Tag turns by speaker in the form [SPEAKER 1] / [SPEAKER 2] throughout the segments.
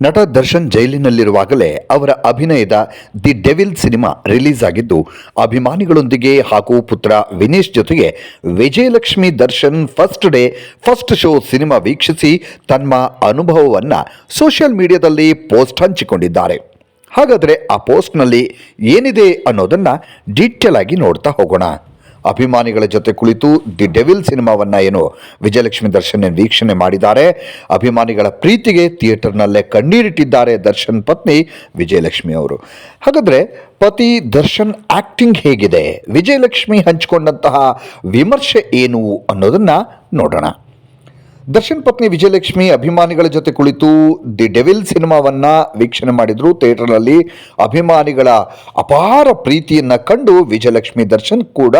[SPEAKER 1] ನಟ ದರ್ಶನ್ ಜೈಲಿನಲ್ಲಿರುವಾಗಲೇ ಅವರ ಅಭಿನಯದ ದಿ ಡೆವಿಲ್ ಸಿನಿಮಾ ರಿಲೀಸ್ ಆಗಿದ್ದು, ಅಭಿಮಾನಿಗಳೊಂದಿಗೆ ಹಾಗೂ ಪುತ್ರ ವಿನೇಶ್ ಜೊತೆಗೆ Vijayalakshmi Darshan first day, first show cinema ವೀಕ್ಷಿಸಿ ತಮ್ಮ ಅನುಭವವನ್ನು ಸೋಷಿಯಲ್ ಮೀಡಿಯಾದಲ್ಲಿ ಪೋಸ್ಟ್ ಹಂಚಿಕೊಂಡಿದ್ದಾರೆ. ಹಾಗಾದರೆ ಆ ಪೋಸ್ಟ್ನಲ್ಲಿ ಏನಿದೆ ಅನ್ನೋದನ್ನು ಡೀಟೇಲ್ ಆಗಿ ನೋಡ್ತಾ ಹೋಗೋಣ. ಅಭಿಮಾನಿಗಳ ಜೊತೆ ಕುಳಿತು ದಿ ಡೆವಿಲ್ ಸಿನಿಮಾವನ್ನು ಏನು ವಿಜಯಲಕ್ಷ್ಮಿ ದರ್ಶನ್ ವೀಕ್ಷಣೆ ಮಾಡಿದ್ದಾರೆ. ಅಭಿಮಾನಿಗಳ ಪ್ರೀತಿಗೆ ಥಿಯೇಟರ್ನಲ್ಲೇ ಕಣ್ಣೀರಿಟ್ಟಿದ್ದಾರೆ ದರ್ಶನ್ ಪತ್ನಿ ವಿಜಯಲಕ್ಷ್ಮಿ ಅವರು. ಹಾಗಾದರೆ ಪತಿ ದರ್ಶನ್ ಆಕ್ಟಿಂಗ್ ಹೇಗಿದೆ? ವಿಜಯಲಕ್ಷ್ಮಿ ಹಂಚಿಕೊಂಡಂತಹ ವಿಮರ್ಶೆ ಏನು ಅನ್ನೋದನ್ನು ನೋಡೋಣ. ದರ್ಶನ್ ಪತ್ನಿ ವಿಜಯಲಕ್ಷ್ಮಿ ಅಭಿಮಾನಿಗಳ ಜೊತೆ ಕುಳಿತು ದಿ ಡೆವಿಲ್ ಸಿನಿಮಾವನ್ನ ವೀಕ್ಷಣೆ ಮಾಡಿದ್ರು. ಥಿಯೇಟರ್ನಲ್ಲಿ ಅಭಿಮಾನಿಗಳ ಅಪಾರ ಪ್ರೀತಿಯನ್ನ ಕಂಡು ವಿಜಯಲಕ್ಷ್ಮಿ ದರ್ಶನ್ ಕೂಡ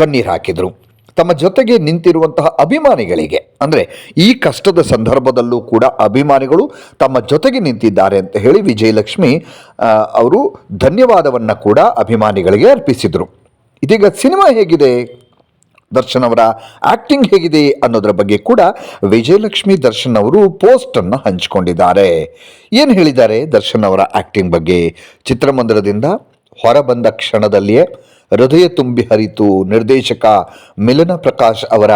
[SPEAKER 1] ಕಣ್ಣೀರು ಹಾಕಿದರು. ತಮ್ಮ ಜೊತೆಗೆ ನಿಂತಿರುವಂತಹ ಅಭಿಮಾನಿಗಳಿಗೆ, ಅಂದರೆ ಈ ಕಷ್ಟದ ಸಂದರ್ಭದಲ್ಲೂ ಕೂಡ ಅಭಿಮಾನಿಗಳು ತಮ್ಮ ಜೊತೆಗೆ ನಿಂತಿದ್ದಾರೆ ಅಂತ ಹೇಳಿ ವಿಜಯಲಕ್ಷ್ಮಿ ಅವರು ಧನ್ಯವಾದವನ್ನು ಕೂಡ ಅಭಿಮಾನಿಗಳಿಗೆ ಅರ್ಪಿಸಿದರು. ಇದೀಗ ಸಿನಿಮಾ ಹೇಗಿದೆ? ದರ್ಶನ್ ಅವರ ಆಕ್ಟಿಂಗ್ ಹೇಗಿದೆ ಅನ್ನೋದರ ಬಗ್ಗೆ ಕೂಡ ವಿಜಯಲಕ್ಷ್ಮಿ ದರ್ಶನ್ ಅವರು ಪೋಸ್ಟ್ ಅನ್ನು ಹಂಚಿಕೊಂಡಿದ್ದಾರೆ. ಏನು ಹೇಳಿದ್ದಾರೆ ದರ್ಶನ್ ಅವರ ಆಕ್ಟಿಂಗ್ ಬಗ್ಗೆ? ಚಿತ್ರಮಂದಿರದಿಂದ ಹೊರಬಂದ ಕ್ಷಣದಲ್ಲಿಯೇ ಹೃದಯ ತುಂಬಿ ಹರಿತು ನಿರ್ದೇಶಕ ಮಿಲನ ಪ್ರಕಾಶ್ ಅವರ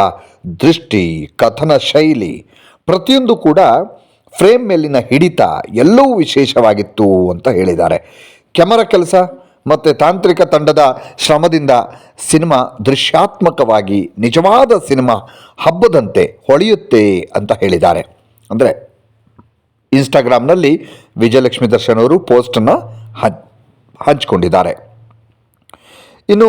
[SPEAKER 1] ದೃಷ್ಟಿ, ಕಥನ ಶೈಲಿ, ಪ್ರತಿಯೊಂದು ಕೂಡ ಫ್ರೇಮ್ ಮೇಲಿನ ಹಿಡಿತ ಎಲ್ಲವೂ ವಿಶೇಷವಾಗಿತ್ತು ಅಂತ ಹೇಳಿದ್ದಾರೆ. ಕ್ಯಾಮರಾ ಕೆಲಸ? ಮತ್ತು ತಾಂತ್ರಿಕ ತಂಡದ ಶ್ರಮದಿಂದ ಸಿನಿಮಾ ದೃಶ್ಯಾತ್ಮಕವಾಗಿ ನಿಜವಾದ ಸಿನಿಮಾ ಹಬ್ಬದಂತೆ ಹೊಳೆಯುತ್ತೆ ಅಂತ ಹೇಳಿದ್ದಾರೆ. ಅಂದರೆ ಇನ್ಸ್ಟಾಗ್ರಾಮ್ನಲ್ಲಿ ವಿಜಯಲಕ್ಷ್ಮಿ ದರ್ಶನ್ ಅವರು ಪೋಸ್ಟನ್ನು ಹಂಚ್, ಹಂಚಿಕೊಂಡಿದ್ದಾರೆ. ಇನ್ನು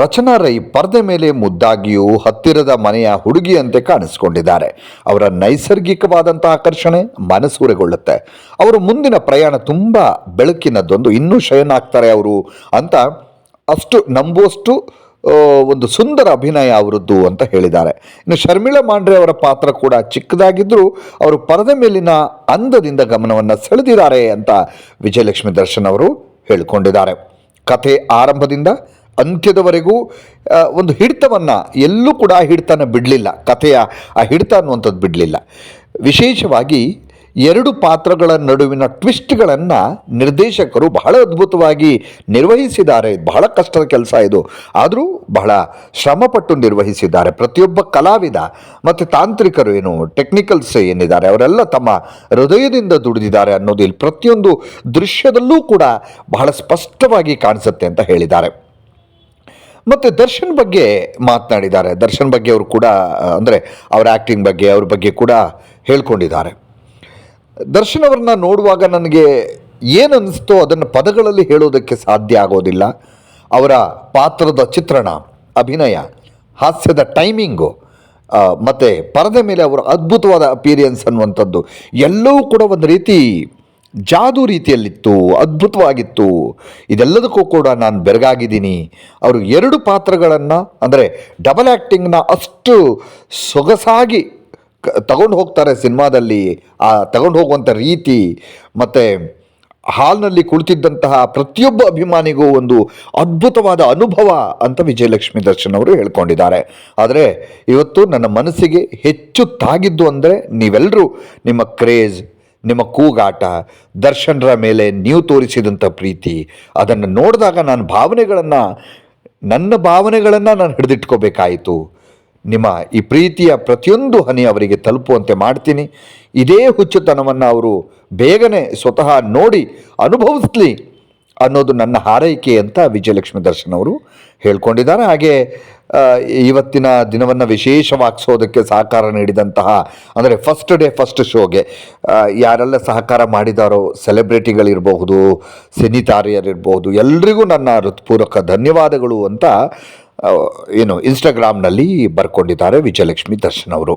[SPEAKER 1] ರಚನಾ ರೈ ಪರದೆ ಮೇಲೆ ಮುದ್ದಾಗಿಯೂ ಹತ್ತಿರದ ಮನೆಯ ಹುಡುಗಿಯಂತೆ ಕಾಣಿಸಿಕೊಂಡಿದ್ದಾರೆ. ಅವರ ನೈಸರ್ಗಿಕವಾದಂಥ ಆಕರ್ಷಣೆ ಮನಸೂರೆಗೊಳ್ಳುತ್ತೆ. ಅವರು ಮುಂದಿನ ಪ್ರಯಾಣ ತುಂಬ ಬೆಳಕಿನದ್ದೊಂದು ಇನ್ನೂ ಶಯನ ಆಗ್ತಾರೆ ಅವರು ಅಂತ ಅಷ್ಟು ನಂಬುವಷ್ಟು ಒಂದು ಸುಂದರ ಅಭಿನಯ ಅವರದ್ದು ಅಂತ ಹೇಳಿದ್ದಾರೆ. ಇನ್ನು ಶರ್ಮಿಳಾ ಮಾಂಡ್ರೆ ಅವರ ಪಾತ್ರ ಕೂಡ ಚಿಕ್ಕದಾಗಿದ್ದರೂ ಅವರು ಪರದೆ ಮೇಲಿನ ಅಂದದಿಂದ ಗಮನವನ್ನು ಸೆಳೆದಿದ್ದಾರೆ ಅಂತ ವಿಜಯಲಕ್ಷ್ಮಿ ದರ್ಶನ್ ಅವರು ಹೇಳಿಕೊಂಡಿದ್ದಾರೆ. ಕಥೆ ಆರಂಭದಿಂದ ಅಂತ್ಯದವರೆಗೂ ಒಂದು ಹಿಡಿತವನ್ನು ಎಲ್ಲೂ ಕೂಡ ಆ ಹಿಡಿತನ ಬಿಡಲಿಲ್ಲ. ಕಥೆಯ ಆ ಹಿಡಿತ ಅನ್ನುವಂಥದ್ದು ಬಿಡಲಿಲ್ಲ. ವಿಶೇಷವಾಗಿ ಎರಡು ಪಾತ್ರಗಳ ನಡುವಿನ ಟ್ವಿಸ್ಟ್ಗಳನ್ನು ನಿರ್ದೇಶಕರು ಬಹಳ ಅದ್ಭುತವಾಗಿ ನಿರ್ವಹಿಸಿದ್ದಾರೆ. ಬಹಳ ಕಷ್ಟದ ಕೆಲಸ ಇದು. ಆದರೂ ಬಹಳ ಶ್ರಮಪಟ್ಟು ನಿರ್ವಹಿಸಿದ್ದಾರೆ. ಪ್ರತಿಯೊಬ್ಬ ಕಲಾವಿದ ಮತ್ತು ತಾಂತ್ರಿಕರು ಏನು, ಟೆಕ್ನಿಕಲ್ಸ್ ಏನಿದ್ದಾರೆ, ಅವರೆಲ್ಲ ತಮ್ಮ ಹೃದಯದಿಂದ ದುಡಿದಿದ್ದಾರೆ ಅನ್ನೋದು ಇಲ್ಲಿ ಪ್ರತಿಯೊಂದು ದೃಶ್ಯದಲ್ಲೂ ಕೂಡ ಬಹಳ ಸ್ಪಷ್ಟವಾಗಿ ಕಾಣಿಸುತ್ತೆ ಅಂತ ಹೇಳಿದ್ದಾರೆ. ಮತ್ತು ದರ್ಶನ್ ಬಗ್ಗೆ ಮಾತನಾಡಿದ್ದಾರೆ. ದರ್ಶನ್ ಬಗ್ಗೆ ಅವರು ಕೂಡ ಅಂದರೆ ಅವರ ಆ್ಯಕ್ಟಿಂಗ್ ಬಗ್ಗೆ, ಅವ್ರ ಬಗ್ಗೆ ಕೂಡ ಹೇಳ್ಕೊಂಡಿದ್ದಾರೆ. ದರ್ಶನ್ ಅವ್ರನ್ನ ನೋಡುವಾಗ ನನಗೆ ಏನು ಅನ್ನಿಸ್ತೋ ಅದನ್ನು ಪದಗಳಲ್ಲಿ ಹೇಳೋದಕ್ಕೆ ಸಾಧ್ಯ ಆಗೋದಿಲ್ಲ. ಅವರ ಪಾತ್ರದ ಚಿತ್ರಣ, ಅಭಿನಯ, ಹಾಸ್ಯದ ಟೈಮಿಂಗು ಮತ್ತು ಪರದೆ ಮೇಲೆ ಅವರ ಅದ್ಭುತವಾದ ಅಪೀರಿಯನ್ಸ್ ಅನ್ನುವಂಥದ್ದು ಎಲ್ಲವೂ ಕೂಡ ಒಂದು ರೀತಿ ಜಾದು ರೀತಿಯಲ್ಲಿತ್ತು, ಅದ್ಭುತವಾಗಿತ್ತು. ಇದೆಲ್ಲದಕ್ಕೂ ಕೂಡ ನಾನು ಬೆರಗಾಗಿದ್ದೀನಿ. ಅವರು ಎರಡು ಪಾತ್ರಗಳನ್ನು, ಅಂದರೆ ಡಬಲ್ ಆ್ಯಕ್ಟಿಂಗ್ನ ಅಷ್ಟು ಸೊಗಸಾಗಿ ತಗೊಂಡು ಹೋಗ್ತಾರೆ ಸಿನಿಮಾದಲ್ಲಿ, ಆ, ತಗೊಂಡು ಹೋಗುವಂಥ ರೀತಿ. ಮತ್ತು ಹಾಲ್ನಲ್ಲಿ ಕುಳಿತಿದ್ದಂತಹ ಪ್ರತಿಯೊಬ್ಬ ಅಭಿಮಾನಿಗೂ ಒಂದು ಅದ್ಭುತವಾದ ಅನುಭವ ಅಂತ ವಿಜಯಲಕ್ಷ್ಮಿ ದರ್ಶನ್ ಅವರು ಹೇಳ್ಕೊಂಡಿದ್ದಾರೆ. ಆದರೆ ಇವತ್ತು ನನ್ನ ಮನಸ್ಸಿಗೆ ಹೆಚ್ಚು ತಾಗಿದ್ದು ಅಂದರೆ ನೀವೆಲ್ಲರೂ ನಿಮ್ಮ ಕ್ರೇಜ್ ನಿಮ್ಮ ಕೂಗಾಟ, ದರ್ಶನರ ಮೇಲೆ ನೀವು ತೋರಿಸಿದಂಥ ಪ್ರೀತಿ, ಅದನ್ನು ನೋಡಿದಾಗ ನಾನು ಭಾವನೆಗಳನ್ನು, ನನ್ನ ಭಾವನೆಗಳನ್ನು ನಾನು ಹಿಡಿದಿಟ್ಕೋಬೇಕಾಯಿತು. ನಿಮ್ಮ ಈ ಪ್ರೀತಿಯ ಪ್ರತಿಯೊಂದು ಹನಿ ಅವರಿಗೆ ತಲುಪುವಂತೆ ಮಾಡ್ತೀನಿ. ಇದೇ ಹುಚ್ಚುತನವನ್ನು ಅವರು ಬೇಗನೆ ಸ್ವತಃ ನೋಡಿ ಅನುಭವಿಸ್ಲಿ. ಅನ್ನೋದು ನನ್ನ ಹಾರೈಕೆ ಅಂತ ವಿಜಯಲಕ್ಷ್ಮಿ ದರ್ಶನ್ ಅವರು ಹೇಳ್ಕೊಂಡಿದ್ದಾರೆ. ಹಾಗೆ ಇವತ್ತಿನ ದಿನವನ್ನು ವಿಶೇಷವಾಗಿಸೋದಕ್ಕೆ ಸಹಕಾರ ನೀಡಿದಂತಹ, ಅಂದರೆ ಫಸ್ಟ್ ಡೇ ಫಸ್ಟ್ ಶೋಗೆ ಯಾರೆಲ್ಲ ಸಹಕಾರ ಮಾಡಿದಾರೋ ಸೆಲೆಬ್ರಿಟಿಗಳಿರಬಹುದು ಸಿನಿತಾರಿಯರಿರ್ಬೋದು ಎಲ್ರಿಗೂ ನನ್ನ ಹೃತ್ಪೂರ್ವಕ ಧನ್ಯವಾದಗಳು ಅಂತ ಏನು ಇನ್ಸ್ಟಾಗ್ರಾಮ್ನಲ್ಲಿ ಬರ್ಕೊಂಡಿದ್ದಾರೆ ವಿಜಯಲಕ್ಷ್ಮಿ ದರ್ಶನ್ ಅವರು.